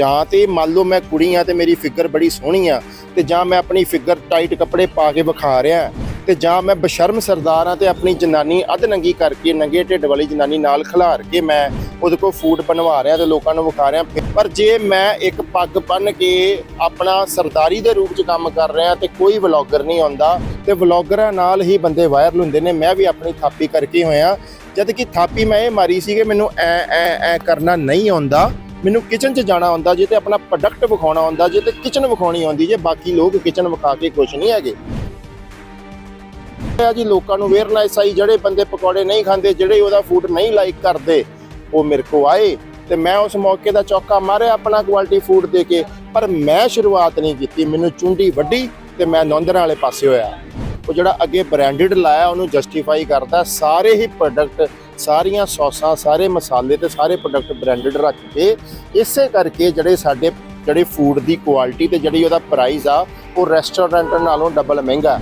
ਜਾਂ ਤੇ ਮੰਨ ਲਓ ਮੈਂ ਕੁੜੀ ਆ ਤੇ ਮੇਰੀ ਫਿਗਰ ਬੜੀ ਸੋਹਣੀ ਆ ਤੇ ਜਾਂ ਮੈਂ ਆਪਣੀ ਫਿਗਰ ਟਾਈਟ ਕੱਪੜੇ ਪਾ ਕੇ ਵਿਖਾ ਰਿਹਾ ਤੇ ਜਾਂ ਮੈਂ ਬਸ਼ਰਮ ਸਰਦਾਰ ਆ ਤੇ ਆਪਣੀ ਜਨਾਨੀ ਅੱਧ ਨੰਗੀ ਕਰਕੇ ਨੰਗੇ ਢਿੱਡ ਵਾਲੀ ਜਨਾਨੀ ਨਾਲ ਖਿਲਾਰ ਕੇ ਮੈਂ ਉਹਦੇ ਕੋਲ ਫੂਡ ਬਣਵਾ ਰਿਹਾ ਤੇ ਲੋਕਾਂ ਨੂੰ ਵਿਖਾ ਰਿਹਾ। ਪਰ ਜੇ ਮੈਂ ਇੱਕ ਪੱਗ ਬੰਨ ਕੇ ਆਪਣਾ ਸਰਦਾਰੀ ਦੇ ਰੂਪ 'ਚ ਕੰਮ ਕਰ ਰਿਹਾ ਤੇ ਕੋਈ ਵਲੌਗਰ ਨਹੀਂ ਆਉਂਦਾ ਤੇ ਵਲੌਗਰਾਂ ਨਾਲ ਹੀ ਬੰਦੇ ਵਾਇਰਲ ਹੁੰਦੇ ਨੇ, ਮੈਂ ਵੀ ਆਪਣੀ ਥਾਪੀ ਕਰਕੇ ਹੋਇਆ। ਜਦ ਕਿ ਥਾਪੀ ਮੈਂ ਇਹ ਮਾਰੀ ਸੀ ਕਿ ਮੈਨੂੰ ਐ ਐ ਐ ਕਰਨਾ ਨਹੀਂ ਆਉਂਦਾ। ਮੈਨੂੰ ਕਿਚਨ 'ਚ ਜਾਣਾ ਆਉਂਦਾ ਜੇ ਤੇ ਆਪਣਾ ਪ੍ਰੋਡਕਟ ਵਿਖਾਉਣਾ ਆਉਂਦਾ ਜੇ ਤੇ ਕਿਚਨ ਵਿਖਾਉਣੀ ਆਉਂਦੀ ਜੇ, ਬਾਕੀ ਲੋਕ ਕਿਚਨ ਵਿਖਾ ਕੇ ਖੁਸ਼ ਨਹੀਂ ਹੈਗੇ। ਆ ਜੀ ਲੋਕਾਂ ਨੂੰ ਅਵੇਅਰਨੈਸ ਆਈ, ਜਿਹੜੇ ਬੰਦੇ ਪਕੌੜੇ ਨਹੀਂ ਖਾਂਦੇ, ਜਿਹੜੇ ਉਹਦਾ ਫੂਡ ਨਹੀਂ ਲਾਈਕ ਕਰਦੇ, ਉਹ ਮੇਰੇ ਕੋ ਆਏ ਤੇ ਮੈਂ ਉਸ ਮੌਕੇ ਦਾ ਚੌਕਾ ਮਾਰਿਆ ਆਪਣਾ ਕੁਆਲਿਟੀ ਫੂਡ ਦੇ ਕੇ, ਪਰ ਮੈਂ ਸ਼ੁਰੂਆਤ ਨਹੀਂ ਕੀਤੀ, ਮੈਨੂੰ ਚੁੰਡੀ ਵੱਡੀ ਤੇ ਮੈਂ ਨੌਂਦਰਾਂ ਵਾਲੇ ਪਾਸੇ ਹੋਇਆ। ਉਹ ਜਿਹੜਾ ਅੱਗੇ ਬ੍ਰਾਂਡਡ ਲਾਇਆ, ਉਹਨੂੰ ਜਸਟੀਫਾਈ ਕਰਦਾ, ਸਾਰੇ ਹੀ ਪ੍ਰੋਡਕਟ ਸਾਰੀਆਂ ਸੌਸਾਂ, ਸਾਰੇ ਮਸਾਲੇ ਤੇ ਸਾਰੇ ਪ੍ਰੋਡਕਟ ਬ੍ਰਾਂਡਡ ਰੱਖ ਕੇ ਇਸੇ ਕਰਕੇ ਜਿਹੜੇ ਸਾਡੇ, ਜਿਹੜੇ ਫੂਡ ਦੀ ਕੁਆਲਿਟੀ ਤੇ ਜਿਹੜੀ ਉਹਦਾ ਪ੍ਰਾਈਸ ਆ, ਉਹ ਰੈਸਟੋਰੈਂਟ ਨਾਲੋਂ ਡਬਲ ਮਹਿੰਗਾ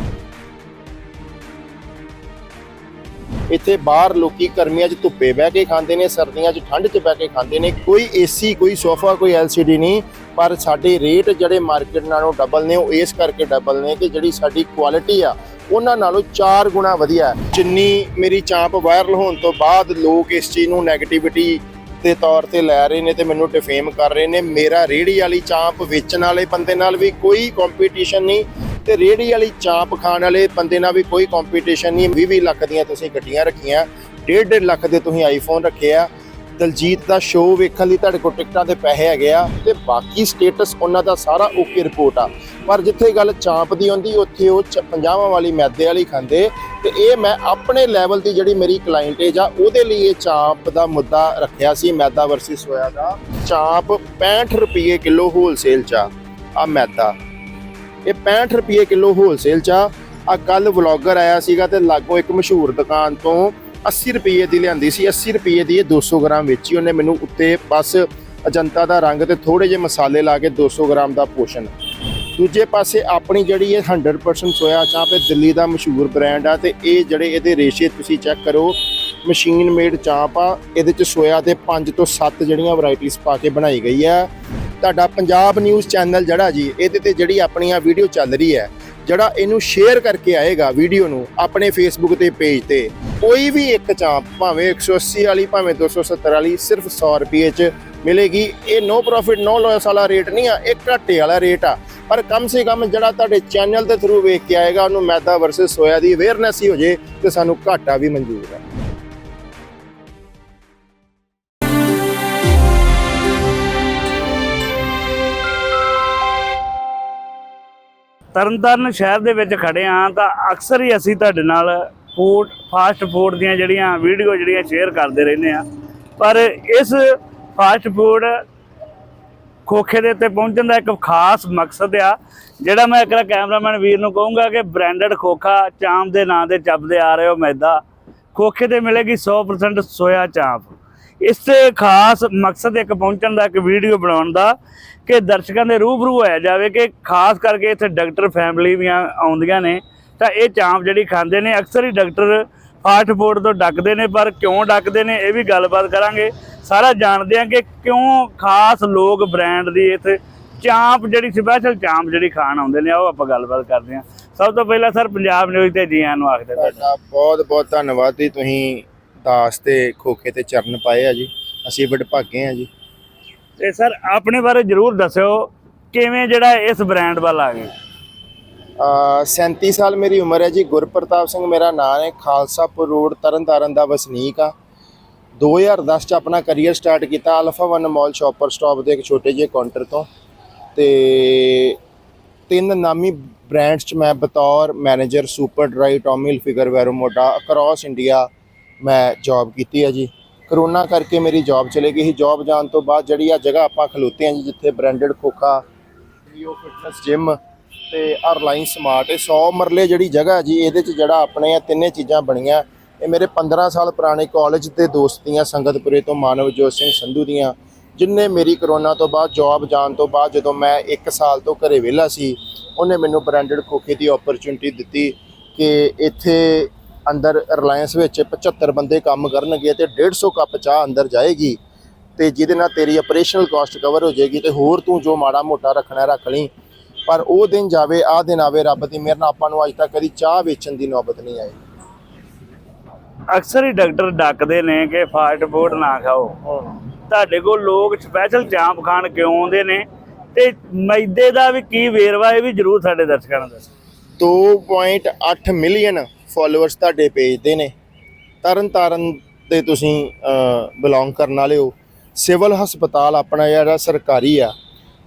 ਇੱਥੇ ਬਾਹਰ ਲੋਕੀ ਗਰਮੀਆਂ 'ਚ ਧੁੱਪੇ ਬਹਿ ਕੇ ਖਾਂਦੇ ਨੇ, ਸਰਦੀਆਂ 'ਚ ਠੰਡ 'ਚ ਬਹਿ ਕੇ ਖਾਂਦੇ ਨੇ, ਕੋਈ ਏਸੀ ਕੋਈ ਸੋਫਾ ਕੋਈ ਐਲਸੀਡੀ ਨਹੀਂ, ਪਰ ਸਾਡੇ ਰੇਟ ਜਿਹੜੇ ਮਾਰਕੀਟ ਨਾਲੋਂ ਡਬਲ ਨੇ, ਉਹ ਇਸ ਕਰਕੇ ਡਬਲ ਨੇ ਕਿ ਜਿਹੜੀ ਸਾਡੀ ਕੁਆਲਿਟੀ ਆ ਉਹਨਾਂ ਨਾਲੋਂ 4 ਗੁਣਾ ਵਧੀਆ। ਹੈ ਜਿੰਨੀ ਮੇਰੀ ਚਾਂਪ ਵਾਇਰਲ ਹੋਣ ਤੋਂ ਬਾਅਦ ਲੋਕ ਇਸ ਚੀਜ਼ ਨੂੰ 네ਗੇਟਿਵਿਟੀ ਦੇ ਤੌਰ ਤੇ ਲੈ ਰਹੇ ਨੇ ਤੇ ਮੈਨੂੰ ਡਿਫੇਮ ਕਰ ਰਹੇ ਨੇ, ਮੇਰਾ ਰੇੜੀ ਵਾਲੀ ਚਾਂਪ ਵੇਚਣ ਵਾਲੇ ਬੰਦੇ ਨਾਲ ਵੀ ਕੋਈ ਕੰਪੀਟੀਸ਼ਨ ਨਹੀਂ ਤੇ ਰੇੜੀ ਵਾਲੀ ਚਾਂਪ ਖਾਣ ਵਾਲੇ ਬੰਦੇ ਨਾਲ ਵੀ ਕੋਈ ਕੰਪੀਟੀਸ਼ਨ ਨਹੀਂ। 20 ਲੱਖ ਦੀਆਂ ਤੁਸੀਂ ਗੱਡੀਆਂ ਰੱਖੀਆਂ 1.5 ਲੱਖ ਦੇ ਤੁਸੀਂ ਆਈਫੋਨ ਰੱਖੇ ਆ ਦਲਜੀਤ ਦਾ ਸ਼ੋਅ ਵੇਖਣ ਲਈ ਤੁਹਾਡੇ ਕੋਲ ਟਿਕਟਾਂ ਦੇ ਪੈਸੇ ਹੈਗੇ ਆ ਤੇ ਬਾਕੀ ਸਟੇਟਸ ਉਹਨਾਂ ਦਾ ਸਾਰਾ ਓਕੇ ਰਿਪੋਰਟ ਆ। ਪਰ ਜਿੱਥੇ ਗੱਲ ਚਾਂਪ ਦੀ ਹੁੰਦੀ, ਉੱਥੇ ਉਹ ਚ- ਪੰਜਾਹਾਂ ਵਾਲੀ ਮੈਦੇ ਵਾਲੀ ਖਾਂਦੇ। ਤੇ ਇਹ ਮੈਂ ਆਪਣੇ ਲੈਵਲ ਦੀ ਜਿਹੜੀ ਮੇਰੀ ਕਲਾਇੰਟੇਜ ਆ, ਉਹਦੇ ਲਈ ਇਹ ਚਾਂਪ ਦਾ ਮੁੱਦਾ ਰੱਖਿਆ ਸੀ, ਮੈਦਾ ਵਰਸਸ ਸੋਇਆ ਦਾ। ਚਾਂਪ 65 ਰੁਪਏ ਕਿਲੋ ਹੋਲਸੇਲ ਚ ਆ ਆਹ ਮੈਦਾ। ਇਹ 65 ਰੁਪਏ ਕਿਲੋ ਹੋਲਸੇਲ ਚ ਆ। ਆ ਕੱਲ ਵਲੌਗਰ ਆਇਆ ਸੀਗਾ ਤੇ ਲਾਗੋ ਇੱਕ ਮਸ਼ਹੂਰ ਦੁਕਾਨ ਤੋਂ 80 ਰੁਪਏ ਦੀ ਲਿਆਂਦੀ ਸੀ 80 ਰੁਪਏ ਦੀ ਇਹ 200 ਗ੍ਰਾਮ ਵੇਚੀ। ਉਹਨੇ ਮੈਨੂੰ ਉੱਤੇ ਬਸ ਅਜੰਤਾ ਦਾ ਰੰਗ ਤੇ ਥੋੜੇ ਜਿਹੇ ਮਸਾਲੇ ਲਾ ਕੇ 200 ਗ੍ਰਾਮ ਦਾ ਪੋਸ਼ਣ। ਦੂਜੇ ਪਾਸੇ ਆਪਣੀ ਜਿਹੜੀ ਇਹ 100% ਸੋਇਆ ਚਾਂਪ ਇਹ ਦਿੱਲੀ ਦਾ ਮਸ਼ਹੂਰ ਬ੍ਰਾਂਡ ਆ ਤੇ ਇਹ ਜਿਹੜੇ ਇਹਦੇ ਰੇਸ਼ੇ ਤੁਸੀਂ ਚੈੱਕ ਕਰੋ, ਮਸ਼ੀਨ ਮੇਡ ਚਾਂਪ ਆ, ਇਹਦੇ ਚ ਸੋਇਆ ਦੇ 5 ਤੋਂ 7 ਜਿਹੜੀਆਂ ਵੈਰਾਈਟੀਆਂ ਪਾ ਕੇ ਬਣਾਈ ਗਈ ਆ। ਤੁਹਾਡਾ ਪੰਜਾਬ ਨਿਊਜ਼ ਚੈਨਲ ਜਿਹੜਾ ਜੀ, ਇਹਦੇ ਤੇ ਜਿਹੜੀ ਆਪਣੀਆਂ ਵੀਡੀਓ ਚੱਲ ਰਹੀ ਹੈ ਜਿਹੜਾ ਇਹਨੂੰ ਸ਼ੇਅਰ ਕਰਕੇ ਆਏਗਾ ਵੀਡੀਓ ਨੂੰ ਆਪਣੇ ਫੇਸਬੁੱਕ ਤੇ ਪੇਜ ਤੇ, ਕੋਈ ਵੀ ਇੱਕ ਚਾਂਪ, ਭਾਵੇਂ 180 ਵਾਲੀ, ਭਾਵੇਂ 270 ਵਾਲੀ, ਸਿਰਫ 100 ਰੁਪਏ ਚ ਮਿਲੇਗੀ। ਇਹ ਨੋ ਪ੍ਰੋਫਿਟ ਨੋ ਲਾਸ ਵਾਲਾ ਰੇਟ ਨਹੀਂ ਆ, ਇਹ ਘਾਟੇ ਵਾਲਾ ਰੇਟ ਆ। ਪਰ ਕਮ ਸੇ ਕਮ ਜਿਹੜਾ ਤੁਹਾਡੇ ਚੈਨਲ ਦੇ ਥਰੂ ਵੇਖ ਕੇ ਆਏਗਾ, ਉਹਨੂੰ ਮੈਦਾ ਵਰਸਸ ਸੋਇਆ ਦੀ ਅਵੇਅਰਨੈਸ ਹੀ ਹੋ ਜੇ ਤੇ ਸਾਨੂੰ ਘਾਟਾ ਵੀ ਮਨਜ਼ੂਰ ਹੈ ਤਰਨਤਾਰਨ ਸ਼ਹਿਰ ਦੇ ਵਿੱਚ ਖੜੇ ਆ ਤਾਂ ਅਕਸਰ ਹੀ ਅਸੀਂ ਤੁਹਾਡੇ ਨਾਲ ਫੂਡ, ਫਾਸਟ ਫੂਡ ਦੀਆਂ ਜਿਹੜੀਆਂ ਵੀਡੀਓ ਜਿਹੜੀਆਂ ਸ਼ੇਅਰ ਕਰਦੇ ਰਹਿੰਦੇ ਆ ਪਰ ਇਸ ਫਾਸਟ ਫੂਡ ਖੋਖੇ ਦੇ ਉੱਤੇ ਪਹੁੰਚਣ ਦਾ ਇੱਕ ਖਾਸ ਮਕਸਦ ਆ, ਜਿਹੜਾ ਮੈਂ ਇੱਕ ਕੈਮਰਾਮੈਨ ਵੀਰ ਨੂੰ ਕਹੂੰਗਾ ਕਿ ਬ੍ਰਾਂਡਡ ਖੋਖਾ ਚਾਂਪ ਦੇ ਨਾਂ ਤੇ ਚੱਬਦੇ ਆ ਰਹੇ ਹੋ ਮੈਦਾ। ਖੋਖੇ ਤੇ ਮਿਲੇਗੀ 100% ਸੋਇਆ ਚਾਂਪ ਇਸ ਖਾਸ ਮਕਸਦ ਇੱਕ ਪਹੁੰਚਣ ਦਾ, ਇੱਕ ਵੀਡੀਓ ਬਣਾਉਣ ਦਾ ਕਿ ਦਰਸ਼ਕਾਂ ਦੇ ਰੂਬਰੂ ਹੋਇਆ ਜਾਵੇ ਕਿ ਖਾਸ ਕਰਕੇ ਇੱਥੇ ਡਾਕਟਰ ਫੈਮਿਲੀ ਵੀ ਆਉਂਦੀਆਂ ਨੇ। ਤਾਂ ਇਹ ਚਾਂਪ ਜਿਹੜੀ ਖਾਂਦੇ ਨੇ, ਅਕਸਰ ਹੀ ਡਾਕਟਰ ਫਾਸਟ ਫੂਡ ਤੋਂ ਡੱਕਦੇ ਨੇ, ਪਰ ਕਿਉਂ ਡੱਕਦੇ ਨੇ ਇਹ ਵੀ ਗੱਲਬਾਤ ਕਰਾਂਗੇ। ਸਾਰਾ ਜਾਣਦੇ ਆ ਕਿ ਕਿਉਂ ਖਾਸ ਲੋਕ ਬ੍ਰਾਂਡ ਦੀ ਇੱਥੇ ਚਾਂਪ ਜਿਹੜੀ ਸਪੈਸ਼ਲ ਚਾਂਪ ਜਿਹੜੀ ਖਾਣ ਆਉਂਦੇ ਨੇ, ਉਹ ਆਪਾਂ ਗੱਲਬਾਤ ਕਰਦੇ ਆ ਸਭ ਤੋਂ ਪਹਿਲਾਂ ਸਰ, ਪੰਜਾਬ ਨਿਊਜ਼ ਤੇ ਜੀ ਆਇਆਂ ਨੂੰ ਆਖਦੇ ਤੁਹਾਡਾ। ਬਹੁਤ ਬਹੁਤ ਧੰਨਵਾਦ ਜੀ, ਤੁਸੀਂ ਦਾਸ ਤੇ ਖੋਖੇ ਤੇ ਚਰਨ ਪਾਏ ਆ ਜੀ। ਅਸੀਂ ਵਡਭਾਗੇ ਆ ਜੀ। ਤੇ ਸਰ ਆਪਣੇ ਬਾਰੇ ਜਰੂਰ ਦੱਸਿਓ ਕਿਵੇਂ ਜਿਹੜਾ ਇਸ ਬ੍ਰਾਂਡ ਵੱਲ ਆ ਗਏ? ਅ 37 ਸਾਲ ਮੇਰੀ ਉਮਰ ਹੈ ਜੀ। ਗੁਰਪ੍ਰਤਾਪ ਸਿੰਘ ਮੇਰਾ ਨਾਮ ਹੈ। ਖਾਲਸਾਪੁਰ ਰੋਡ ਤਰਨਤਾਰਨ ਦਾ ਵਸਨੀਕ ਆ। 2010 ਚ ਆਪਣਾ ਕੈਰੀਅਰ ਸਟਾਰਟ ਕੀਤਾ Alpha One Mall Shopper Stop ਦੇ ਇੱਕ ਛੋਟੇ ਜਿਹੇ ਕਾਊਂਟਰ ਤੋਂ। ਤੇ ਤਿੰਨ ਨਾਮੀ ਬ੍ਰਾਂਡਸ ਚ ਮੈਂ ਬਤੌਰ manager Superdry Tommy Hilfiger Vero Moda across India ਮੈਂ ਜੌਬ ਕੀਤੀ ਹੈ ਜੀ। ਕਰੋਨਾ ਕਰਕੇ ਮੇਰੀ ਜੌਬ ਚਲੇ ਗਈ ਸੀ। ਜੌਬ ਜਾਣ ਤੋਂ ਬਾਅਦ ਜਿਹੜੀ ਆ ਜਗ੍ਹਾ ਆਪਾਂ ਖਲੋਤੇ ਹਾਂ ਜੀ, ਜਿੱਥੇ ਬ੍ਰਾਂਡਡ ਖੋਖਾ ਰੀਓ ਫਿਟਨੈਸ ਜਿਮ ਤੇ ਅਰਲਾਈਨ ਸਮਾਰਟ ਇਹ 100 ਮਰਲੇ ਜਿਹੜੀ ਜਗ੍ਹਾ ਜੀ, ਇਹਦੇ ਚ ਜਿਹੜਾ ਆਪਣੇ ਆ ਤਿੰਨੇ ਚੀਜ਼ਾਂ ਬਣੀਆਂ। ਇਹ ਮੇਰੇ 15 ਸਾਲ ਪੁਰਾਣੇ ਕਾਲਜ ਦੇ ਦੋਸਤੀਆਂ ਸੰਗਤਪੁਰੇ ਤੋਂ ਮਾਨਵਜੋਤ ਸਿੰਘ ਸੰਧੂ ਦੀਆਂ ਜਿਨਨੇ ਮੇਰੀ ਕਰੋਨਾ ਤੋਂ ਬਾਅਦ ਜੌਬ ਜਾਣ ਤੋਂ ਬਾਅਦ ਜਦੋਂ ਮੈਂ 1 ਸਾਲ ਤੋਂ ਘਰੇ ਵਿਹਲਾ ਸੀ, ਉਹਨੇ ਮੈਨੂੰ ਬ੍ਰਾਂਡਡ ਖੋਖੇ ਦੀ ਓਪਰਚੁਨਿਟੀ ਦਿੱਤੀ ਕਿ ਇੱਥੇ ਅੰਦਰ ਰਿਲਾਇੰਸ ਵਿੱਚ 75 ਬੰਦੇ ਕੰਮ ਕਰਨਗੇ ਤੇ 150 ਕੱਪ ਚਾਹ ਅੰਦਰ ਜਾਏਗੀ। ਤੇ ਜਿਹਦੇ ਨਾਲ ਤੇਰੀ ਆਪਰੇਸ਼ਨਲ ਕਾਸਟ ਕਵਰ ਹੋ ਜਾਏਗੀ ਤੇ ਹੋਰ ਤੂੰ ਜੋ ਮਾੜਾ ਮੋਟਾ ਰੱਖਣਾ ਰੱਖ ਲਈ। ਪਰ ਉਹ ਦਿਨ ਜਾਵੇ ਆਹ ਦਿਨ ਆਵੇ ਰੱਬ ਦੀ ਮਿਹਰ ਨਾਲ ਆਪਾਂ ਨੂੰ ਅੱਜ ਤੱਕ ਕਦੀ ਚਾਹ ਵੇਚਣ ਦੀ ਨੌਬਤ ਨਹੀਂ ਆਈ। ਅਕਸਰ ਹੀ ਡਾਕਟਰ ਡੱਕਦੇ ਨੇ ਕਿ ਫਾਸਟ ਫੂਡ ਨਾ ਖਾਓ। ਤੁਹਾਡੇ ਕੋਲ ਲੋਕ ਸਪੈਸ਼ਲ ਚਾਂਪ ਖਾਣ ਕਿਉਂ ਆਉਂਦੇ ਨੇ? ਤੇ ਮੈਦੇ ਦਾ ਵੀ ਕੀ ਵੇਰਵਾ ਇਹ ਵੀ ਜਰੂਰ ਸਾਡੇ ਦਰਸ਼ਕਾਂ ਨੂੰ ਦੱਸੋ। 2.8 ਮਿਲੀਅਨ ਫਾਲੋਅਰਸ ਤੁਹਾਡੇ ਪੇਜ ਦੇ ਨੇ। ਤਰਨ ਤਾਰਨ 'ਤੇ ਤੁਸੀਂ ਬਿਲੋਂਗ ਕਰਨ ਵਾਲੇ ਹੋ। ਸਿਵਲ ਹਸਪਤਾਲ ਆਪਣਾ ਜਿਹੜਾ ਸਰਕਾਰੀ ਆ,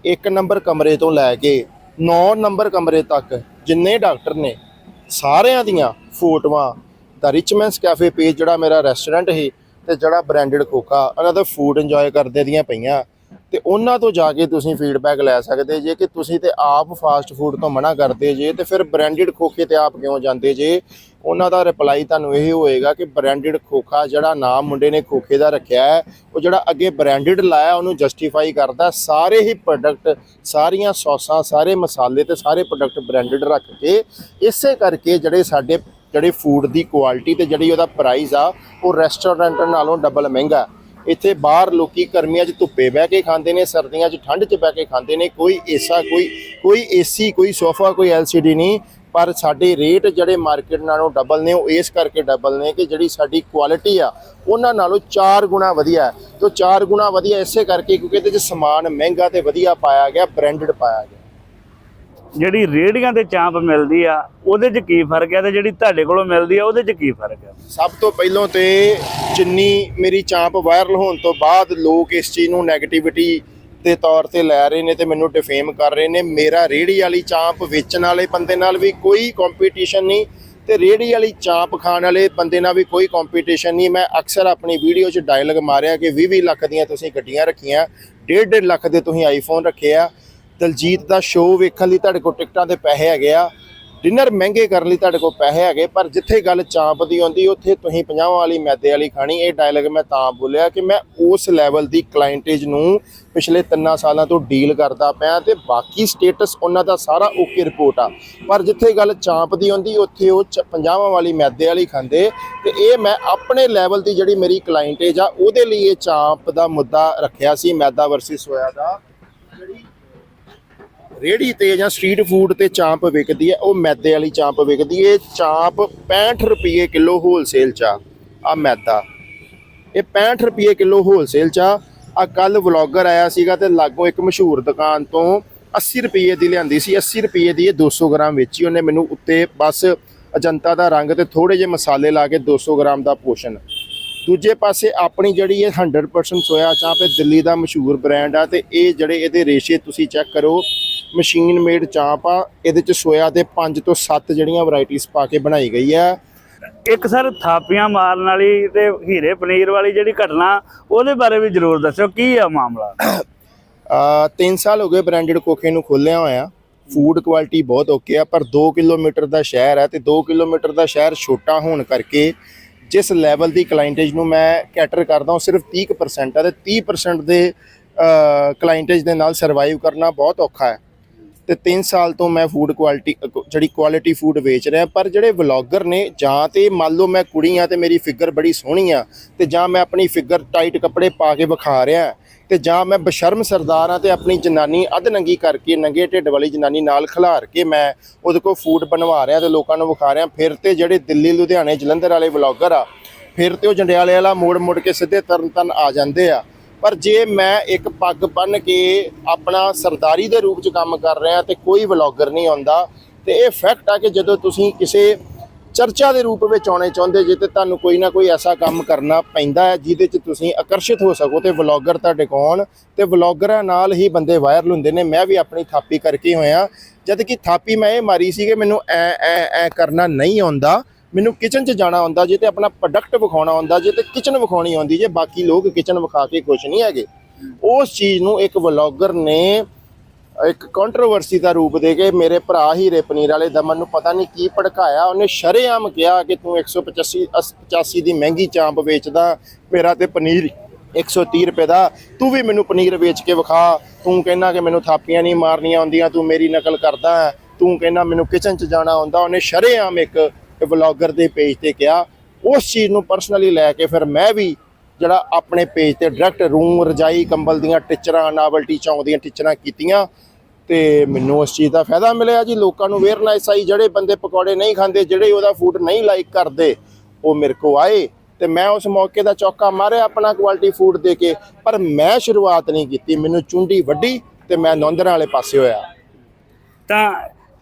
ਇੱਕ ਨੰਬਰ ਕਮਰੇ ਤੋਂ ਲੈ ਕੇ 9 ਨੰਬਰ ਕਮਰੇ ਤੱਕ ਜਿੰਨੇ ਡਾਕਟਰ ਨੇ, ਸਾਰਿਆਂ ਦੀਆਂ ਫੋਟੋਆਂ ਦਾ ਰਿਚਮੈਂਸ ਕੈਫੇ ਪੇਜ ਜਿਹੜਾ ਮੇਰਾ ਰੈਸਟੋਰੈਂਟ ਹੈ ਤੇ ਜਿਹੜਾ ਬ੍ਰਾਂਡਡ ਕੋਕਾ ਉਹਨਾਂ ਦਾ ਫੂਡ ਇੰਜੋਏ ਕਰਦੇ ਦੀਆਂ ਪਈਆਂ। ਤੇ ਉਹਨਾਂ ਤੋਂ ਜਾ ਕੇ ਤੁਸੀਂ ਫੀਡਬੈਕ ਲੈ ਸਕਦੇ ਜੇ ਕਿ ਤੁਸੀਂ ਤੇ ਆਪ ਫਾਸਟ ਫੂਡ ਤੋਂ ਮਨਾ ਕਰਦੇ ਜੇ ਤੇ ਫਿਰ ਬ੍ਰਾਂਡਡ ਖੋਖੇ ਤੇ ਆਪ ਕਿਉਂ ਜਾਂਦੇ ਜੇ? ਉਹਨਾਂ ਦਾ ਰਿਪਲਾਈ ਤੁਹਾਨੂੰ ਇਹ ਹੋਏਗਾ ਕਿ ਬ੍ਰਾਂਡਡ ਖੋਖਾ ਜਿਹੜਾ ਨਾਮ ਮੁੰਡੇ ਨੇ ਖੋਖੇ ਦਾ ਰੱਖਿਆ ਹੈ, ਉਹ ਜਿਹੜਾ ਅੱਗੇ ਬ੍ਰਾਂਡਡ ਲਾਇਆ ਉਹਨੂੰ ਜਸਟੀਫਾਈ ਕਰਦਾ, ਸਾਰੇ ਹੀ ਪ੍ਰੋਡਕਟ ਸਾਰੀਆਂ ਸੌਸਾਂ, ਸਾਰੇ ਮਸਾਲੇ ਤੇ ਸਾਰੇ ਪ੍ਰੋਡਕਟ ਬ੍ਰਾਂਡਡ ਰੱਖ ਕੇ ਇਸੇ ਕਰਕੇ ਜਿਹੜੇ ਸਾਡੇ, ਜਿਹੜੇ ਫੂਡ ਦੀ ਕੁਆਲਿਟੀ ਤੇ ਜਿਹੜੀ ਉਹਦਾ ਪ੍ਰਾਈਸ ਆ, ਉਹ ਰੈਸਟੋਰੈਂਟ ਨਾਲੋਂ ਡਬਲ ਮਹਿੰਗਾ। ਇੱਥੇ ਬਾਹਰ ਲੋਕੀ ਗਰਮੀਆਂ 'ਚ ਧੁੱਪੇ ਬਹਿ ਕੇ ਖਾਂਦੇ ਨੇ, ਸਰਦੀਆਂ 'ਚ ਠੰਡ 'ਚ ਬਹਿ ਕੇ ਖਾਂਦੇ ਨੇ। ਕੋਈ ਏਸਾ, ਕੋਈ ਕੋਈ ਏਸੀ, ਕੋਈ ਸੋਫਾ, ਕੋਈ ਐਲਸੀਡੀ ਨਹੀਂ, ਪਰ ਸਾਡੇ ਰੇਟ ਜਿਹੜੇ ਮਾਰਕੀਟ ਨਾਲੋਂ ਡਬਲ ਨੇ, ਉਹ ਇਸ ਕਰਕੇ ਡਬਲ ਨੇ ਕਿ ਜਿਹੜੀ ਸਾਡੀ ਕੁਆਲਿਟੀ ਆ, ਉਹਨਾਂ ਨਾਲੋਂ 4 ਗੁਣਾ ਵਧੀਆ ਹੈ। ਤੋਂ 4 ਗੁਣਾ ਵਧੀਆ ਇਸੇ ਕਰਕੇ ਕਿਉਂਕਿ ਇਹਦੇ 'ਚ ਸਮਾਨ ਮਹਿੰਗਾ ਤੇ ਵਧੀਆ ਪਾਇਆ ਗਿਆ ਬ੍ਰਾਂਡਡ ਪਾਇਆ ਗਿਆ। ਜਿਹੜੀ ਰੇੜੀਆਂ ਤੇ ਚਾਂਪ ਮਿਲਦੀ ਆ, ਉਹਦੇ 'ਚ ਕੀ ਫ਼ਰਕ ਹੈ ਤੇ ਜਿਹੜੀ ਤੁਹਾਡੇ ਕੋਲੋਂ ਮਿਲਦੀ ਆ, ਉਹਦੇ 'ਚ ਕੀ ਫ਼ਰਕ ਹੈ ਸਭ ਤੋਂ ਪਹਿਲਾਂ ਤੇ ਜਿੰਨੀ ਮੇਰੀ ਚਾਂਪ ਵਾਇਰਲ ਹੋਣ ਤੋਂ ਬਾਅਦ ਲੋਕ ਇਸ ਚੀਜ਼ ਨੂੰ 네ਗੇਟਿਵਿਟੀ ਦੇ ਤੌਰ ਤੇ ਲੈ ਰਹੇ ਨੇ ਤੇ ਮੈਨੂੰ ਡਿਫੇਮ ਕਰ ਰਹੇ ਨੇ, ਮੇਰਾ ਰੇੜੀ ਵਾਲੀ ਚਾਂਪ ਵੇਚਣ ਵਾਲੇ ਬੰਦੇ ਨਾਲ ਵੀ ਕੋਈ ਕੰਪੀਟੀਸ਼ਨ ਨਹੀਂ ਤੇ ਰੇੜੀ ਵਾਲੀ ਚਾਂਪ ਖਾਣ ਵਾਲੇ ਬੰਦੇ ਨਾਲ ਵੀ ਕੋਈ ਕੰਪੀਟੀਸ਼ਨ ਨਹੀਂ। ਮੈਂ ਅਕਸਰ ਆਪਣੀ ਵੀਡੀਓ 'ਚ ਡਾਇਲੌਗ ਮਾਰਿਆ ਕਿ 20-20 ਲੱਖ ਦੀਆਂ ਤੁਸੀਂ ਗੱਡੀਆਂ ਰੱਖੀਆਂ 1.5 ਲੱਖ ਦੇ ਤੁਸੀਂ ਆਈਫੋਨ ਰੱਖੇ ਆ ਦਲਜੀਤ ਦਾ ਸ਼ੋਅ ਵੇਖਣ ਲਈ ਤੁਹਾਡੇ ਕੋਲ ਟਿਕਟਾਂ ਦੇ ਪੈਸੇ ਹੈਗੇ ਆ। ਡਿਨਰ ਮਹਿੰਗੇ ਕਰਨ ਲਈ ਤੁਹਾਡੇ ਕੋਲ ਪੈਸੇ ਹੈਗੇ, ਪਰ ਜਿੱਥੇ ਗੱਲ ਚਾਂਪ ਦੀ ਆਉਂਦੀ, ਉੱਥੇ ਤੁਸੀਂ 50 ਵਾਲੀ ਮੈਦੇ ਵਾਲੀ ਖਾਣੀ। ਇਹ ਡਾਇਲੌਗ ਮੈਂ ਤਾਂ ਬੋਲਿਆ ਕਿ ਮੈਂ ਉਸ ਲੈਵਲ ਦੀ ਕਲਾਇੰਟੇਜ ਨੂੰ ਪਿਛਲੇ 3 ਸਾਲਾਂ ਤੋਂ ਡੀਲ ਕਰਦਾ ਪਿਆ ਤੇ ਬਾਕੀ ਸਟੇਟਸ ਉਹਨਾਂ ਦਾ ਸਾਰਾ ਓਕੇ ਰਿਪੋਰਟ ਆ। ਪਰ ਜਿੱਥੇ ਗੱਲ ਚਾਂਪ ਦੀ ਆਉਂਦੀ, ਉੱਥੇ ਉਹ 50 ਵਾਲੀ ਮੈਦੇ ਵਾਲੀ ਖਾਂਦੇ ਤੇ ਇਹ ਮੈਂ ਆਪਣੇ ਲੈਵਲ ਦੀ ਜਿਹੜੀ ਮੇਰੀ ਕਲਾਇੰਟੇਜ ਆ, ਉਹਦੇ ਲਈ ਇਹ ਚਾਂਪ ਦਾ ਮੁੱਦਾ ਰੱਖਿਆ ਸੀ, ਮੈਦਾ ਵਰਸਸ ਸੋਇਆ ਦਾ। ਜਿਹੜੀ ਰੇੜੀ ਤੇ ਜਾਂ ਸਟਰੀਟ ਫੂਡ ਤੇ ਚਾਂਪ ਵਿਕਦੀ ਹੈ, ਉਹ ਮੈਦੇ ਵਾਲੀ ਚਾਂਪ ਵਿਕਦੀ ਹੈ। ਇਹ ਚਾਂਪ 65 ਰੁਪਏ ਕਿਲੋ ਹੋਲਸੇਲ ਚ ਆ ਆਹ ਮੈਦਾ। ਇਹ 65 ਰੁਪਏ ਕਿਲੋ ਹੋਲਸੇਲ ਚ ਆ। ਆ ਕੱਲ ਵਲੌਗਰ ਆਇਆ ਸੀਗਾ ਤੇ ਲਾਗੋ ਇੱਕ ਮਸ਼ਹੂਰ ਦੁਕਾਨ ਤੋਂ 80 ਰੁਪਏ ਦੀ ਲਿਆਂਦੀ ਸੀ। 80 ਰੁਪਏ ਦੀ ਇਹ 200 ਗ੍ਰਾਮ ਵੇਚੀ, ਉਹਨੇ ਮੈਨੂੰ ਉੱਤੇ ਬਸ ਅਜੰਤਾ ਦਾ ਰੰਗ ਤੇ ਥੋੜੇ ਜਿਹੇ ਮਸਾਲੇ ਲਾ ਕੇ 200 ਗ੍ਰਾਮ ਦਾ ਪੋਸ਼ਣ। ਦੂਜੇ ਪਾਸੇ ਆਪਣੀ ਜਿਹੜੀ ਇਹ 100% ਸੋਇਆ ਚਾਂਪ ਇਹ ਦਿੱਲੀ ਦਾ ਮਸ਼ਹੂਰ ਬ੍ਰਾਂਡ ਆ ਤੇ ਇਹ ਜਿਹੜੇ ਇਹਦੇ ਰੇਸ਼ੇ ਤੁਸੀਂ ਚੈੱਕ ਕਰੋ ਮਸ਼ੀਨ ਮੇਡ ਚਾਂਪ ਆ ਇਹਦੇ ਚ ਸੋਇਆ ਦੇ 5 ਤੋਂ 7 ਜਿਹੜੀਆਂ ਵੈਰਾਈਟੀਆਂ ਪਾ ਕੇ ਬਣਾਈ ਗਈ ਆ। ਇੱਕ ਸਰ ਥਾਪੀਆਂ ਮਾਰਨ ਵਾਲੀ ਤੇ ਹੀਰੇ ਪਨੀਰ ਵਾਲੀ ਜਿਹੜੀ ਘਟਨਾ ਉਹਦੇ ਬਾਰੇ ਵੀ ਜ਼ਰੂਰ ਦੱਸਿਓ ਕੀ ਆ ਮਾਮਲਾ? ਆ 3 ਸਾਲ ਹੋ ਗਏ ਬ੍ਰਾਂਡਡ ਕੋਕੇ ਨੂੰ ਖੋਲਿਆ ਹੋਇਆ। ਫੂਡ ਕੁਆਲਿਟੀ ਬਹੁਤ ਓਕੇ ਆ ਪਰ 2 ਕਿਲੋਮੀਟਰ ਦਾ ਸ਼ਹਿਰ ਹੈ ਤੇ 2 ਕਿਲੋਮੀਟਰ ਦਾ ਸ਼ਹਿਰ ਛੋਟਾ ਹੋਣ ਕਰਕੇ ਜਿਸ ਲੈਵਲ ਦੀ ਕਲਾਇੰਟੇਜ ਨੂੰ ਮੈਂ ਕੈਟਰ ਕਰਦਾ ਹਾਂ ਸਿਰਫ 30% ਹੈ ਤੇ 30% ਦੇ ਕਲਾਇੰਟੇਜ ਦੇ ਨਾਲ ਸਰਵਾਈਵ ਕਰਨਾ ਬਹੁਤ ਔਖਾ ਹੈ। ਤੇ 3 ਸਾਲ ਤੋਂ ਮੈਂ ਫੂਡ ਕੁਆਲਿਟੀ ਜਿਹੜੀ ਕੁਆਲਿਟੀ ਫੂਡ ਵੇਚ ਰਿਹਾ, ਪਰ ਜਿਹੜੇ ਵਲੌਗਰ ਨੇ, ਜਾਂ ਤੇ ਮੰਨ ਲਓ ਮੈਂ ਕੁੜੀ ਆ ਤੇ ਮੇਰੀ ਫਿਗਰ ਬੜੀ ਸੋਹਣੀ ਆ, ਤੇ ਜਾਂ ਮੈਂ ਆਪਣੀ ਫਿਗਰ ਟਾਈਟ ਕੱਪੜੇ ਪਾ ਕੇ ਵਿਖਾ ਰਿਹਾ, ਤੇ ਜਾਂ ਮੈਂ ਬਸ਼ਰਮ ਸਰਦਾਰ ਆ ਤੇ ਆਪਣੀ ਜਨਾਨੀ ਅੱਧ ਨੰਗੀ ਕਰਕੇ, ਨੰਗੇ ਢਿੱਡ ਵਾਲੀ ਜਨਾਨੀ ਨਾਲ ਖਿਲਾਰ ਕੇ ਮੈਂ ਉਹਦੇ ਕੋਲ ਫੂਡ ਬਣਵਾ ਰਿਹਾ ਤੇ ਲੋਕਾਂ ਨੂੰ ਵਿਖਾ ਰਿਹਾ, ਫਿਰ ਤੇ ਜਿਹੜੇ ਦਿੱਲੀ, ਲੁਧਿਆਣੇ ਜਲੰਧਰ ਵਾਲੇ ਵਲੌਗਰ ਆ, ਫਿਰ ਤੇ ਉਹ ਜੰਡਿਆਲੇ ਵਾਲਾ ਮੋੜ ਮੁੜ ਕੇ ਸਿੱਧੇ ਤਰਨਤਨ ਆ ਜਾਂਦੇ ਆ। ਪਰ ਜੇ ਮੈਂ ਇੱਕ ਪੱਗ ਬੰਨ ਕੇ ਆਪਣਾ ਸਰਦਾਰੀ ਦੇ ਰੂਪ 'ਚ ਕੰਮ ਕਰ ਰਿਹਾ ਤੇ ਕੋਈ ਵਲੌਗਰ ਨਹੀਂ ਆਉਂਦਾ, ਤੇ ਇਹ ਫੈਕਟ ਆ ਕਿ ਜਦੋਂ ਤੁਸੀਂ ਕਿਸੇ ਚਰਚਾ ਦੇ ਰੂਪ ਵਿੱਚ ਆਉਣੇ ਚਾਹੁੰਦੇ ਜੇ ਤੇ ਤੁਹਾਨੂੰ ਕੋਈ ਨਾ ਕੋਈ ਐਸਾ ਕੰਮ ਕਰਨਾ ਪੈਂਦਾ ਹੈ ਜਿਹਦੇ 'ਚ ਤੁਸੀਂ ਆਕਰਸ਼ਿਤ ਹੋ ਸਕੋ ਤੇ ਵਲੌਗਰ ਤੁਹਾਡੇ ਕੋਲ, ਤੇ ਵਲੌਗਰਾਂ ਨਾਲ ਹੀ ਬੰਦੇ ਵਾਇਰਲ ਹੁੰਦੇ ਨੇ। ਮੈਂ ਵੀ ਆਪਣੀ ਥਾਪੀ ਕਰਕੇ ਹੋਇਆ। ਜਦ ਕਿ ਥਾਪੀ ਮੈਂ ਇਹ ਮਾਰੀ ਸੀ ਕਿ ਮੈਨੂੰ ਐ ਐ ਐ ਕਰਨਾ ਨਹੀਂ ਆਉਂਦਾ। ਮੈਨੂੰ ਕਿਚਨ 'ਚ ਜਾਣਾ ਹੁੰਦਾ ਜੇ ਤੇ ਆਪਣਾ ਪ੍ਰੋਡਕਟ ਵਿਖਾਉਣਾ ਹੁੰਦਾ ਜੇ ਤੇ ਕਿਚਨ ਵਿਖਾਉਣੀ ਆਉਂਦੀ ਜੇ, ਬਾਕੀ ਲੋਕ ਕਿਚਨ ਵਿਖਾ ਕੇ ਖੁਸ਼ ਨਹੀਂ ਹੈਗੇ। ਉਸ ਚੀਜ਼ ਨੂੰ ਇੱਕ ਵਲੌਗਰ ਨੇ ਇੱਕ ਕੰਟਰੋਵਰਸੀ ਦਾ ਰੂਪ ਦੇ ਕੇ ਮੇਰੇ ਭਰਾ ਹੀਰੇ ਪਨੀਰ ਵਾਲੇ ਦਮਨ ਨੂੰ ਪਤਾ ਨਹੀਂ ਕੀ ਭੜਕਾਇਆ। ਉਹਨੇ ਸ਼ਰੇਆਮ ਕਿਹਾ ਕਿ ਤੂੰ 185 85 ਦੀ ਮਹਿੰਗੀ ਚਾਂਪ ਵੇਚਦਾ, ਮੇਰਾ ਤੇ ਪਨੀਰ 130 ਰੁਪਏ ਦਾ। ਤੂੰ ਵੀ ਮੈਨੂੰ ਪਨੀਰ ਵੇਚ ਕੇ ਵਿਖਾ। ਤੂੰ ਕਹਿੰਦਾ ਕਿ ਮੈਨੂੰ ਥਾਪੀਆਂ ਨਹੀਂ ਮਾਰਨੀਆਂ ਆਉਂਦੀਆਂ ਤੂੰ ਮੇਰੀ ਨਕਲ ਕਰਦਾ ਤੂੰ ਕਹਿੰਦਾ ਮੈਨੂੰ ਕਿਚਨ 'ਚ ਜਾਣਾ ਆਉਂਦਾ ਉਹਨੇ ਸ਼ਰੇਆਮ ਇੱਕ ਵਲੌਗਰ ਦੇ ਪੇਜ ਤੇ ਕਿਹਾ, ਉਸ ਚੀਜ਼ ਨੂੰ ਪਰਸਨਲੀ ਲੈ ਕੇ ਫਿਰ ਮੈਂ ਵੀ ਜਿਹੜਾ ਆਪਣੇ ਪੇਜ ਤੇ ਡਾਇਰੈਕਟ ਰੂਮ ਰਜਾਈ ਕੰਬਲ ਦੀਆਂ ਟਿਚਰਾਂ ਨਾਵਲਟੀ ਚੌਂਕ ਦੀਆਂ ਟਿਚਰਾਂ ਕੀਤੀਆਂ ਤੇ ਮੈਨੂੰ ਉਸ ਚੀਜ਼ ਦਾ ਫਾਇਦਾ ਮਿਲਿਆ ਜੀ। ਲੋਕਾਂ ਨੂੰ ਅਵੇਅਰਨੈਸ ਆਈ, ਜਿਹੜੇ ਬੰਦੇ ਪਕੌੜੇ ਨਹੀਂ ਖਾਂਦੇ, ਜਿਹੜੇ ਉਹਦਾ ਫੂਡ ਨਹੀਂ ਲਾਈਕ ਕਰਦੇ, ਉਹ ਮੇਰੇ ਕੋ ਆਏ ਤੇ ਮੈਂ ਉਸ ਮੌਕੇ ਦਾ ਚੌਕਾ ਮਾਰਿਆ ਆਪਣਾ ਕੁਆਲਿਟੀ ਫੂਡ ਦੇ ਕੇ, ਪਰ ਮੈਂ ਸ਼ੁਰੂਆਤ ਨਹੀਂ ਕੀਤੀ। ਮੈਨੂੰ ਚੁੰਡੀ ਵੱਡੀ ਤੇ ਮੈਂ ਨੌਂਦਰਾਂ ਵਾਲੇ ਪਾਸੇ ਹੋਇਆ। ਤਾਂ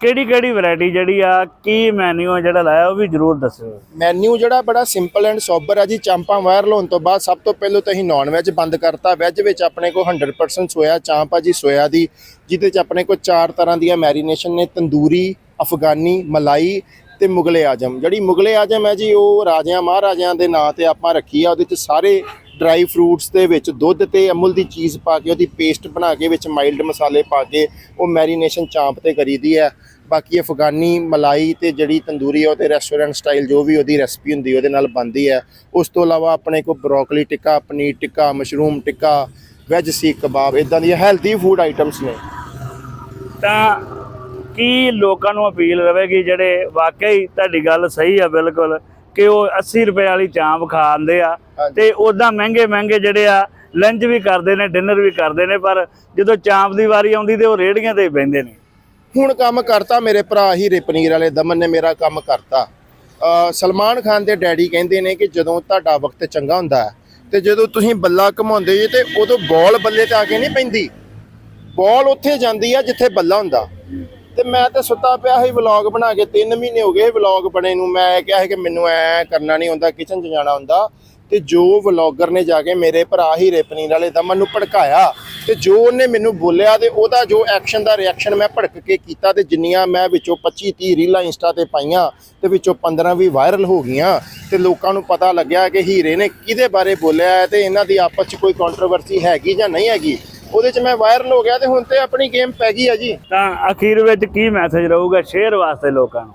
ਕਿਹੜੀ ਕਿਹੜੀ ਵੈਰਾਈਟੀ ਜਿਹੜੀ ਆ, ਕੀ ਮੈਨੂ ਜਿਹੜਾ ਲਾਇਆ, ਉਹ ਵੀ ਜਰੂਰ ਦੱਸਿਓ। ਮੈਨੂ ਜਿਹੜਾ ਬੜਾ ਸਿੰਪਲ ਐਂਡ ਸੋਬਰ ਆ ਜੀ, ਚਾਂਪਾਂ ਵਾਇਰਲ ਹੋਣ ਤੋਂ ਬਾਅਦ ਸਭ ਤੋਂ ਪਹਿਲਾਂ ਤਾਂ ਅਸੀਂ ਨਾਨ ਵੈਜ ਬੰਦ ਕਰਤਾ। ਵੈਜ ਵਿੱਚ ਆਪਣੇ ਕੋਲ 100% ਸੋਇਆ ਚਾਂਪ ਆ ਜੀ, ਸੋਇਆ ਦੀ, ਜਿਹਦੇ ਚ ਆਪਣੇ ਕੋਲ ਚਾਰ ਤਰ੍ਹਾਂ ਦੀਆਂ ਮੈਰੀਨੇਸ਼ਨ ਨੇ, ਤੰਦੂਰੀ, ਅਫਗਾਨੀ, ਮਲਾਈ ਤੇ ਮੁਗਲੇ ਆਜਮ। ਜਿਹੜੀ ਮੁਗਲੇ ਆਜਮ ਹੈ ਜੀ, ਉਹ ਰਾਜਿਆਂ, ਮਹਾਰਾਜਿਆਂ ਦੇ ਨਾਂ ਤੇ ਆਪਾਂ ਰੱਖੀ ਆ, ਉਹਦੇ ਚ ਸਾਰੇ ਡਰਾਈ ਫਰੂਟਸ ਦੇ ਵਿੱਚ ਦੁੱਧ ਤੇ ਅਮੁਲ ਦੀ ਚੀਜ਼ ਪਾ ਕੇ, ਉਹਦੀ ਪੇਸਟ ਬਣਾ ਕੇ ਵਿੱਚ ਮਾਈਲਡ ਮਸਾਲੇ ਪਾ ਕੇ ਉਹ ਮੈਰੀਨੇਸ਼ਨ ਚਾਂਪ ਤੇ ਕਰੀਦੀ ਹੈ। ਬਾਕੀ ਅਫਗਾਨੀ ਮਲਾਈ ਤੇ ਜਿਹੜੀ ਤੰਦੂਰੀ ਹੈ ਉਹ ਤੇ ਰੈਸਟੋਰੈਂਟ ਸਟਾਈਲ ਜੋ ਵੀ ਉਹਦੀ ਰੈਸਪੀ ਹੁੰਦੀ, ਉਹਦੇ ਨਾਲ ਬਣਦੀ ਹੈ। ਉਸ ਤੋਂ ਇਲਾਵਾ ਆਪਣੇ ਕੋਲ broccoli tikka, paneer tikka mushroom tikka veg seekh kebab ਇਦਾਂ ਦੀਆਂ ਹੈਲਦੀ ਫੂਡ ਆਈਟਮਸ ਨੇ। ਤਾਂ ਕੀ ਲੋਕਾਂ ਨੂੰ ਅਪੀਲ ਰਵੇਗੀ ਜਿਹੜੇ ਵਾਕਈ ਤੁਹਾਡੀ ਗੱਲ ਸਹੀ ਆ ਬਿਲਕੁਲ ਕਿ ਉਹ 80 ਰੁਪਏ ਵਾਲੀ ਚਾਂਪ ਖਾਂਦੇ ਆ। ਤੇ ਉਦਾਂ ਮਹਿੰਗੇ ਮਹਿੰਗੇ ਜਿਹੜੇ ਆ ਲੰਚ ਵੀ ਕਰਦੇ ਨੇ ਡਿਨਰ ਵੀ ਕਰਦੇ ਨੇ ਪਰ ਜਦੋਂ ਚਾਂਪ ਦੀ ਵਾਰੀ ਆਉਂਦੀ ਤੇ ਉਹ ਰੇੜੀਆਂ ਤੇ ਹੀ ਬਹਿੰਦੇ ਨੇ। ਹੁਣ ਕੰਮ ਕਰਤਾ ਮੇਰੇ ਭਰਾ ਹੀਰੇ ਪਨੀਰ ਵਾਲੇ ਦਮਨ ਨੇ ਮੇਰਾ ਕੰਮ ਕਰਤਾ। ਸਲਮਾਨ ਖਾਨ ਦੇ ਡੈਡੀ ਕਹਿੰਦੇ ਨੇ ਕਿ ਜਦੋਂ ਤੁਹਾਡਾ ਵਕਤ ਚੰਗਾ ਹੁੰਦਾ ਹੈ ਤੇ ਜਦੋਂ ਤੁਸੀਂ ਬੱਲਾ ਘਮਾਉਂਦੇ ਜੇ ਤੇ ਉਦੋਂ ਬਾਲ ਬੱਲੇ ਤੇ ਆ ਕੇ ਨਹੀਂ ਪੈਂਦੀ। ਬਾਲ ਉੱਥੇ ਜਾਂਦੀ ਆ ਜਿੱਥੇ ਬੱਲਾ ਹੁੰਦਾ। ਤੇ ਮੈਂ ਤੇ ਸੁੱਤਾ ਪਿਆ ਸੀ ਵਲੌਗ ਬਣਾ ਕੇ 3 ਮਹੀਨੇ ਹੋ ਗਏ ਵਲੌਗ ਬਣੇ ਨੂੰ। ਮੈਂ ਕਿਹਾ ਸੀ ਕਿ ਮੈਨੂੰ ਐ ਕਰਨਾ ਨਹੀਂ ਹੁੰਦਾ ਕਿਚਨ 'ਚ ਜਾਣਾ ਹੁੰਦਾ। ਤੇ ਜੋ ਵਲੌਗਰ ਨੇ ਜਾ ਕੇ ਮੇਰੇ ਭਰਾ ਹੀਰੇ ਪਨੀਰ ਵਾਲੇ ਦਮਨ ਨੂੰ ਭੜਕਾਇਆ, ਤੇ ਜੋ ਉਹਨੇ ਮੈਨੂੰ ਬੋਲਿਆ ਤੇ ਉਹਦਾ ਜੋ ਐਕਸ਼ਨ ਦਾ ਰਿਐਕਸ਼ਨ ਮੈਂ ਭੜਕ ਕੇ ਕੀਤਾ ਤੇ ਜਿੰਨੀਆਂ ਮੈਂ ਵਿੱਚੋਂ 25 30 ਰੀਲਾਂ ਇੰਸਟਾ ਤੇ ਪਾਈਆਂ ਤੇ ਵਿੱਚੋਂ 15 ਵੀ ਵਾਇਰਲ ਹੋ ਗਈਆਂ, ਤੇ ਲੋਕਾਂ ਨੂੰ ਪਤਾ ਲੱਗਿਆ ਕਿ ਹੀਰੇ ਨੇ ਕਿਹਦੇ ਬਾਰੇ ਬੋਲਿਆ ਹੈ ਤੇ ਇਹਨਾਂ ਦੀ ਆਪਸ 'ਚ ਕੋਈ ਕੰਟਰੋਵਰਸੀ ਹੈਗੀ ਜਾਂ ਨਹੀਂ ਹੈਗੀ। ਉਹਦੇ 'ਚ ਮੈਂ ਵਾਇਰਲ ਹੋ ਗਿਆ ਤੇ ਹੁਣ ਤੇ ਆਪਣੀ ਗੇਮ ਪੈ ਗਈ ਆ ਜੀ। ਤਾਂ ਅਖੀਰ ਵਿੱਚ ਕੀ ਮੈਸੇਜ ਰਹੂਗਾ ਸ਼ੇਅਰ ਵਾਸਤੇ ਲੋਕਾਂ ਨੂੰ?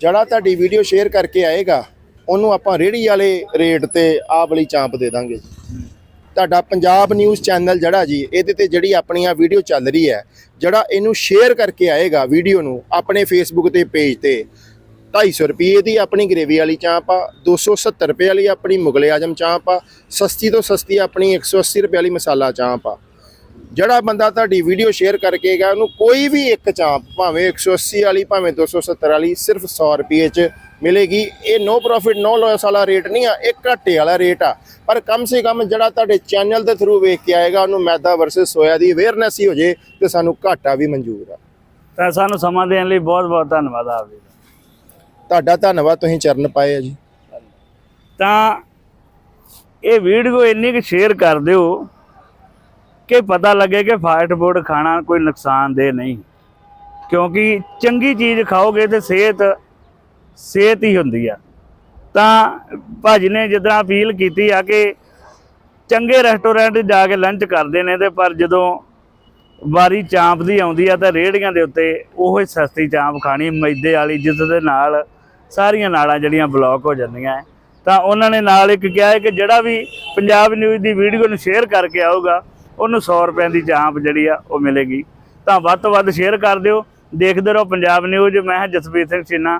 ਜਿਹੜਾ ਤੁਹਾਡੀ ਵੀਡੀਓ ਸ਼ੇਅਰ ਕਰਕੇ ਆਏਗਾ ਉਹਨੂੰ ਆਪਾਂ ਰੇੜੀ ਵਾਲੇ ਰੇਟ ਤੇ ਆਹ ਵਾਲੀ ਚਾਂਪ ਦੇ ਦਾਂਗੇ ਤੁਹਾਡਾ ਪੰਜਾਬ ਨਿਊਜ਼ ਚੈਨਲ ਜਿਹੜਾ ਜੀ ਇਹਦੇ ਤੇ ਜਿਹੜੀ ਆਪਣੀਆਂ ਵੀਡੀਓ ਚੱਲ ਰਹੀ ਹੈ ਜਿਹੜਾ ਇਹਨੂੰ ਸ਼ੇਅਰ ਕਰਕੇ ਆਏਗਾ ਵੀਡੀਓ ਨੂੰ ਆਪਣੇ ਫੇਸਬੁੱਕ ਤੇ ਪੇਜ ਤੇ 250 ਰੁਪਏ ਦੀ ਆਪਣੀ ਗ੍ਰੇਵੀ ਵਾਲੀ ਚਾਂਪ ਆ 270 ਰੁਪਏ ਵਾਲੀ ਆਪਣੀ ਮੁਗਲੇ ਆਜਮ ਚਾਂਪ ਆ ਸਸਤੀ ਤੋਂ ਸਸਤੀ ਆਪਣੀ 180 ਰੁਪਏ ਵਾਲੀ ਮਸਾਲਾ ਚਾਂਪ ਆ ਜਿਹੜਾ ਬੰਦਾ ਤੁਹਾਡੀ ਵੀਡੀਓ ਸ਼ੇਅਰ ਕਰਕੇ ਗਿਆ ਉਹਨੂੰ ਕੋਈ ਵੀ ਇੱਕ ਚਾਂਪ ਭਾਵੇਂ 180 ਵਾਲੀ, ਭਾਵੇਂ 270 ਵਾਲੀ, ਸਿਰਫ 100 ਰੁਪਏ ਚ ਮਿਲੇਗੀ। ਇਹ ਨੋ ਪ੍ਰੋਫਿਟ ਨੋ ਲਾਸ ਵਾਲਾ ਰੇਟ ਨਹੀਂ ਆ, ਇਹ ਘਾਟੇ ਵਾਲਾ ਰੇਟ ਆ। ਪਰ ਕਮ ਸੇ ਕਮ ਜਿਹੜਾ ਤੁਹਾਡੇ ਚੈਨਲ ਦੇ ਥਰੂ ਵੇਖ ਕੇ ਆਏਗਾ, ਉਹਨੂੰ ਮੈਦਾ ਵਰਸਸ ਸੋਇਆ ਦੀ ਅਵੇਅਰਨੈਸ ਹੀ ਹੋ ਜੇ ਤੇ ਸਾਨੂੰ ਘਾਟਾ ਵੀ ਮਨਜ਼ੂਰ ਆ। ਤਾਂ ਸਾਨੂੰ ਸਮਾਂ ਦੇਣ ਲਈ ਬਹੁਤ ਬਹੁਤ ਧੰਨਵਾਦ ਆਪ ਜੀ ਤੁਹਾਡਾ ਧੰਨਵਾਦ, ਤੁਸੀਂ ਚਰਨ ਪਾਏ ਆ ਜੀ। ਤਾਂ ਇਹ ਵੀਡੀਓ ਇੰਨੀ ਕਿ ਸ਼ੇਅਰ ਕਰ ਦਿਓ ਕਿ ਪਤਾ ਲੱਗੇ ਕਿ ਫਾਸਟ ਫੂਡ ਖਾਣਾ ਕੋਈ ਨੁਕਸਾਨਦੇਹ ਨਹੀਂ। ਕਿਉਂਕਿ ਚੰਗੀ ਚੀਜ਼ ਖਾਓਗੇ ਤੇ ਸਿਹਤ ਸਿਹਤ ਹੀ ਹੁੰਦੀ ਆ। ਤਾਂ ਭਾਜੀ ਨੇ ਜਿੱਦਾਂ ਅਪੀਲ ਕੀਤੀ ਆ ਕਿ ਚੰਗੇ ਰੈਸਟੋਰੈਂਟ ਜਾ ਕੇ ਲੰਚ ਕਰਦੇ ਨੇ ਤੇ ਪਰ ਜਦੋਂ ਵਾਰੀ ਚਾਂਪ ਦੀ ਆਉਂਦੀ ਆ ਤਾਂ ਰੇੜੀਆਂ ਦੇ ਉੱਤੇ ਉਹ ਸਸਤੀ ਚਾਂਪ ਖਾਣੀ, ਮੈਦੇ ਵਾਲੀ ਜਿਸ ਦੇ ਨਾਲ ਸਾਰੀਆਂ ਨਾਲਾਂ ਜਿਹੜੀਆਂ ਬਲੌਕ ਹੋ ਜਾਂਦੀਆਂ ਹੈ। ਤਾਂ ਉਹਨਾਂ ਨੇ ਨਾਲ ਇੱਕ ਕਿਹਾ ਹੈ ਕਿ ਜਿਹੜਾ ਵੀ ਪੰਜਾਬ ਨਿਊਜ਼ ਦੀ ਵੀਡੀਓ ਨੂੰ ਸ਼ੇਅਰ ਕਰਕੇ ਆਊਗਾ, ਉਹਨੂੰ 100 ਰੁਪਏ ਦੀ ਜਾਂਪ ਜਿਹੜੀ ਆ, ਉਹ ਮਿਲੇਗੀ। ਤਾਂ ਵੱਧ ਤੋਂ ਵੱਧ ਸ਼ੇਅਰ ਕਰ ਦਿਓ। ਦੇਖਦੇ ਰਹੋ ਪੰਜਾਬ ਨਿਊਜ਼ ਮੈਂ ਹਾਂ ਜਸਪੀਰ ਸਿੰਘ ਛੀਨਾ।